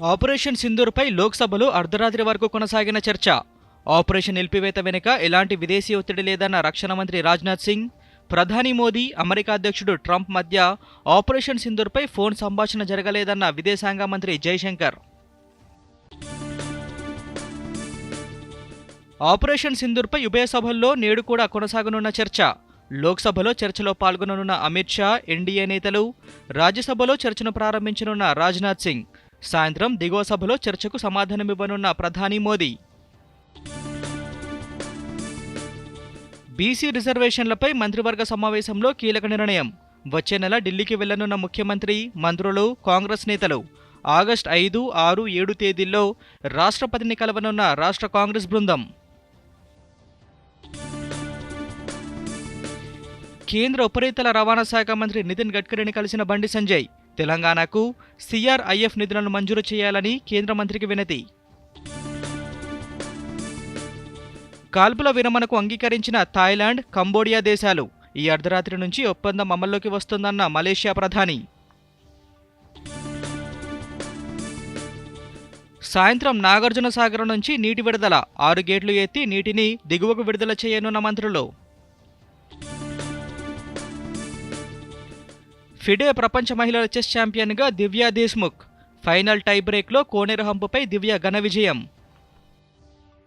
Operation సింధూర్పై లోక్సభలో అర్ధరాత్రి వరకు కొనసాగిన చర్చ. ఆపరేషన్ నిలిపివేత వెనుక ఎలాంటి విదేశీ ఒత్తిడి లేదన్న రక్షణ మంత్రి రాజ్నాథ్ సింగ్ ప్రధాని మోదీ అమెరికా అధ్యక్షుడు ట్రంప్ మధ్య ఆపరేషన్ సింధూర్పై ఫోన్ సంభాషణ జరగలేదన్న విదేశాంగ మంత్రి జైశంకర్ ఆపరేషన్ సింధూర్పై ఉభయ సభల్లో నేడు కూడా కొనసాగనున్న చర్చ. లోక్సభలో చర్చలో పాల్గొననున్న అమిత్ షా ఎన్డీఏ నేతలు రాజ్యసభలో చర్చను ప్రారంభించనున్న రాజ్నాథ్ సింగ్. సాయంత్రం దిగువ సభలో చర్చకు సమాధానమివ్వనున్న ప్రధాని మోదీ. బీసీ రిజర్వేషన్లపై మంత్రివర్గ సమావేశంలో కీలక నిర్ణయం. వచ్చే నెల ఢిల్లీకి వెళ్ళనున్న ముఖ్యమంత్రి మంత్రులు కాంగ్రెస్ నేతలు. ఆగస్టు ఐదు ఆరు ఏడు తేదీల్లో రాష్ట్రపతిని కలవనున్న రాష్ట్ర కాంగ్రెస్ బృందం. కేంద్ర ఉపరితల రవాణా శాఖ మంత్రి నితిన్ గడ్కరీని కలిసిన బండి సంజయ్. తెలంగాణకు సిఆర్ఐఎఫ్ నిధులను మంజూరు చేయాలని కేంద్ర మంత్రికి వినతి. కాల్పుల విరమణకు అంగీకరించిన థాయిలాండ్ కంబోడియా దేశాలు ఈ అర్ధరాత్రి నుంచి ఒప్పందం అమల్లోకి వస్తుందన్న మలేషియా ప్రధాని. సాయంత్రం నాగార్జున సాగర్ నుంచి నీటి విడుదల ఆరు గేట్లు ఎత్తి నీటిని దిగువకు విడుదల చేయనున్న మంత్రులు. ఫిడే ప్రపంచ మహిళల చెస్ ఛాంపియన్గా దివ్యా దేశ్ముఖ్. ఫైనల్ టై బ్రేక్లో కోనేరు హంపుపై దివ్య ఘన విజయం.